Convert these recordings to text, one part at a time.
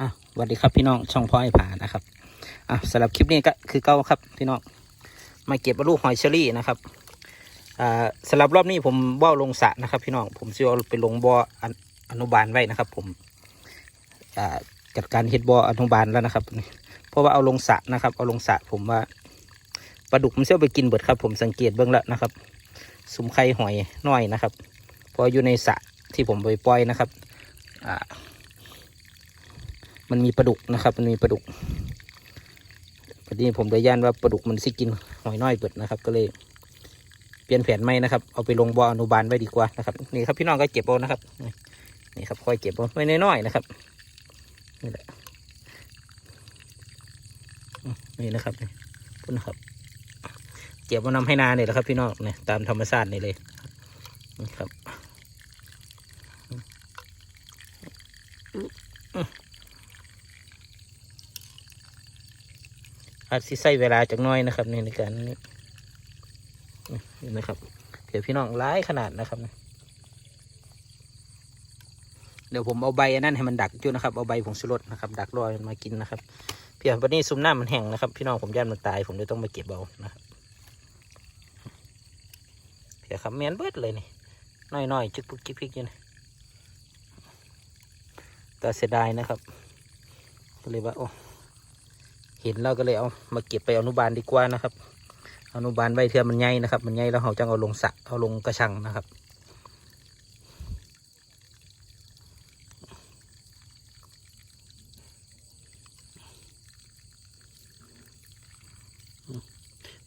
อะสวัสดีครับพี่น้องช่องพ่อไอ้ผานะครับอะสำหรับคลิปนี้ก็คือเก้าครับพี่น้องมาเก็บลูกหอยเชอรี่นะครับอ่าสำหรับรอบนี้ผมบ่อลงสระนะครับ พี่น้องผมจะเอาไปลงบ่ออนุบาลไว้นะครับ ผมอ่าจัดการเฮ็ดบ่ออนุบาลแล้วนะครับ เพราะว่าเอาลงสระนะครับ เอาลงสระผมว่าปลาดุกมันเชี่ยวไปกินเบิดครับ ผมสังเกตเบื้องแล้วนะครับ สุมไข่หอยน้อยนะครับ พออยู่ในสระที่ผมไปปล่อยนะครับ อ่า มันมีปลาดุกนะครับ มันมีปลาดุกพอดีผมเลยย่านว่าปลาดุกมันสิกินหอยน้อยเบิดนะครับ ก็เลย เปลี่ยนแผนใหม่นะครับ เอาไปลงบ่ออนุบาลไว้ดีกว่านะครับ นี่ครับพี่น้องก็เก็บเอานะครับ นี่ครับค่อยเก็บเอาไว้น้อยๆนะครับ นี่แหละนี่นะครับนี่พุ่นนะครับ เก็บมานำให้นาเนี่ยแหละครับ พี่น้องเนี่ยตามธรรมชาตินี่เลยนี่ครับ อาจสิใช้เวลาจักน้อยนะครับในในการนี้นี่นะครับเดี๋ยวพี่น้องร้ายขนาดนะครับเดี๋ยวผมเอาใบอันนั้นให้มันดักอยู่นะครับเอาใบผงชูรสนะครับ ดักรอมันมากินนะครับเพียงวันนี้ซุ้มหน้ามันแห้งนะครับ พี่น้องผมย่านมันตาย ผมเลยต้องมาเก็บเอานะครับเพียครับเมียนเบิดเลยนี่น้อยๆจึกปุกจิกพิกอยู่นะแต่เสียดายนะครับก็เลยว่าโอ้ เห็นเราก็เลยเอามาเก็บไปอนุบาลดีกว่านะครับ อนุบาลไว้เทือมันใหญ่นะครับ มันใหญ่แล้วเราจะเอาลงสระเอาลงกระชังนะครับ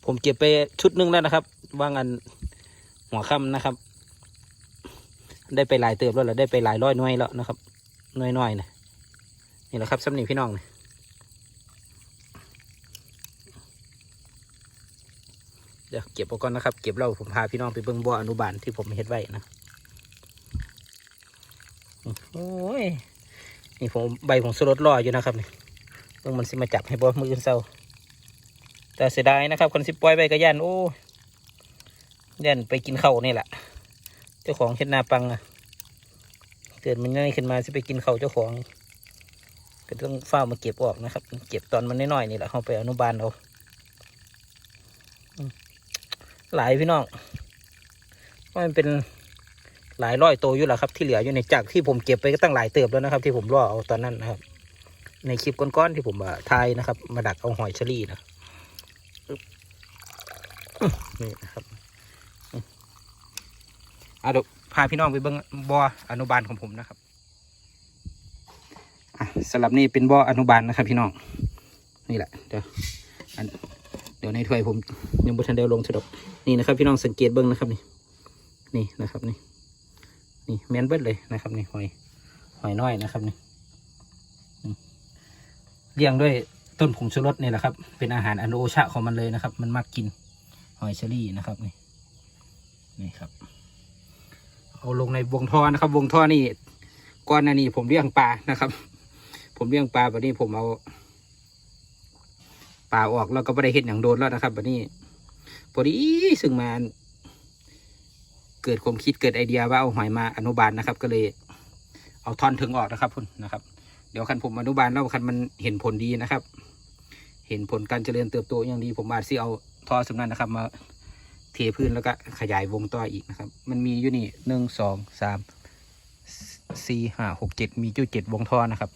ผมเก็บไปชุดหนึงแล้วนะครับ ว่างันหัวค่ำนะครับ ได้ไปหลายเติบแล้วเหรอได้ไปหลายร้อยหน่วยแล้วนะครับหน่วยๆนะนี่แหละครับสำนีพี่น้องนะ ดี๋ยวเก็บเอาก่อนนะครับ เก็บเราผมพาพี่น้องไปเบิ้งบ่ออนุบาลที่ผมเฮ็ดไว้นะโอ้ยนี่ผมใบของสลดรออยู่นะครับนี่เบิ่งมันสิมาจับให้บ่มืออื่นเศร้าแต่เสียดายนะครับ คนสิปล่อยไปก็ย่านโอ้ย่านไปกินข้าวนี่แหละเจ้าของเฮ็ดนาปังอะเกิดมันง่ายขึ้นมาสิไปกินข้าวเจ้าของก็ต้องเฝ้ามาเก็บออกนะครับ เก็บตอนมันน้อยๆนี่แหละเอาไปอนุบาลเอา หลายพี่น้องว่ามันเป็นหลายร้อยตัวอยู่แล้วครับ ที่เหลืออยู่ในจากที่ผมเก็บไปก็ตั้งหลายเติบแล้วนะครับ ที่ผมล่อเอาตอนนั้นนะครับ ในคลิปก้อนๆที่ผมถ่ายนะครับ มาดักเอาหอยเชอรี่นะนี่นะครับอื้อเอาเดี๋ยวพาพี่น้องไปเบิ้งบ่ออนุบาลของผมนะครับสำหรับนี่เป็นบ่ออนุบาลนะครับ พี่น้อง นี่แหละเดี๋ยวอัน ดี๋ยวในถ้วยผมยังบ่ทันได้เอาลงสะดอกนี่นะครับ พี่น้องสังเกตเบิ้งนะครับนี่นี่นะครับนี่นี่แมนเบิดเลยนะครับนี่หอยหอยน้อยนะครับนี่เลี้ยงด้วยต้นผงชูรสนี่แหละครับ เป็นอาหารอันโอชะของมันเลยนะครับ มันมักกินหอยเชอรี่นะครับนี่นี่ครับ เอาลงในวงท่อนะครับ วงท่อนี่ก้อนหนานี้ผมเลี้ยงปลานะครับ ผมเลี้ยงปลาแบบนี้ผมเอา ป่าออกแล้วก็ไม่ได้เห็นอย่างโดนแล้วนะครับวันนี้พอดีซึ่งมาเกิดความคิดเกิดไอเดียว่าเอาหอยมาอนุบาลนะครับ ก็เลยเอาท่อนถึงออกนะครับพุ่นนะครับ เดี๋ยวคันผมอนุบาลแล้วคันมันเห็นผลดีนะครับ เห็นผลการเจริญเติบโตอย่างดี ผมอาจสิเอาท่อสำนันนะครับ มาเทพื้นแล้วก็ขยายวงต่ออีกนะครับ มันมีอยู่นี่หนึ่งสองสามสี่ห้าหกเจ็ดมีจุดเจ็ดวงท่อนะครับ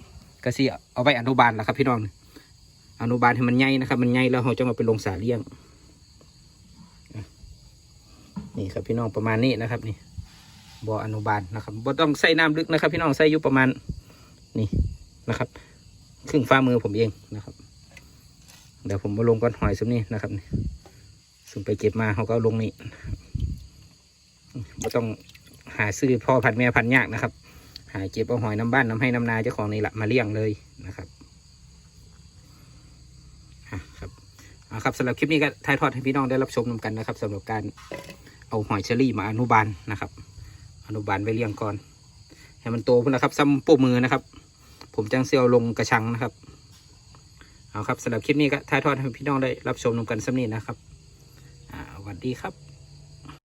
ก็สิเอาไว้อนุบาลแล้วครับพี่น้อง อนุบาลให้มันใหญ่นะครับ มันใหญ่แล้วเราจะมาไปลงสาเลี้ยง นี่ครับพี่น้องประมาณนี้นะครับ นี่บ่ออนุบาลนะครับบ่ต้องใส่น้ำลึกนะครับ พี่น้องใส่อยู่ประมาณนี่นะครับครึ่งฝ่ามือผมเองนะครับ เดี๋ยวผมมาลงก้อนหอยซุมนี้นะครับนี่ซุมไปเก็บมาเขาก็ลงนี่ไม่ต้องหาซื้อพ่อพันธุ์แม่พันธุ์ยากนะครับ หาเก็บเอาหอยน้ำบ้านน้ำให้น้ำนาเจ้าของนี่แหละมาเลี้ยงเลยนะครับ อะครับ นะครับสำหรับคลิปนี้ก็ถ่ายทอดให้พี่น้องได้รับชมนำกันนะครับสำหรับการเอาหอยเชอรี่มาอนุบาลนะครับ อนุบาลไว้เลี้ยงก่อนให้มันโตขึ้นนะครับซ้ำโป้มือนะครับ ผมจังเซียวลงกระชังนะครับเอาครับสำหรับคลิปนี้ก็ถ่ายทอดให้พี่น้องได้รับชมนำกันซ้ำนี้นะครับอ่าสวัสดีครับ